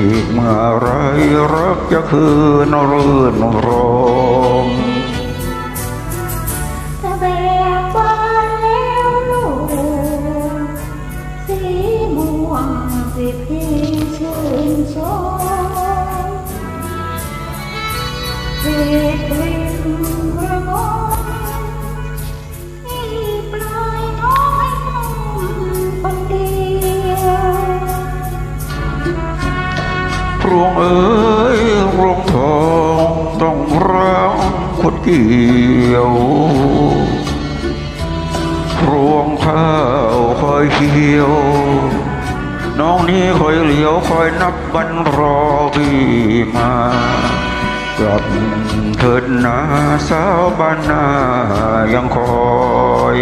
อีกเมื่อไรรักจะคืนรื่นรมตะแบกบานแล้วลูกสีม่วงสิพี่ชื่นชมเพียงกลิ่นกระมง รวงเอ้ยรวงทองต้องร้างคนเกี่ยวรวงข้าวคอยเขียว น้องนี้คอยเหลียวคอยนับวันรอพี่มากลับเถิดนาสาวบ้านนายังคอย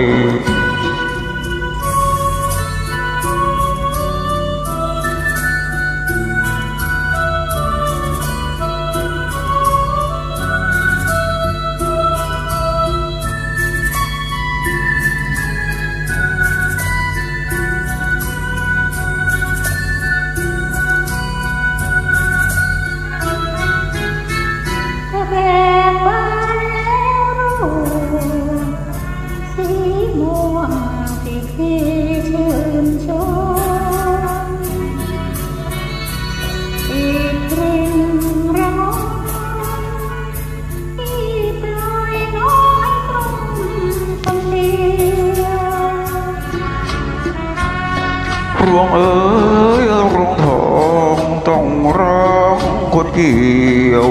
รวงเอ้ยรวงทองต้องร้องคนเกี่ยว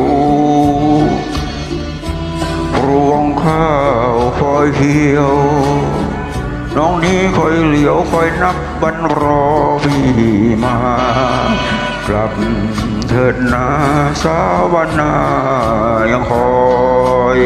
รวงข้าวคอยเขียว น้องนี้คอยเหลียวคอยนับวันรอพี่มากลับเถิดนาสาวบานนายังคอย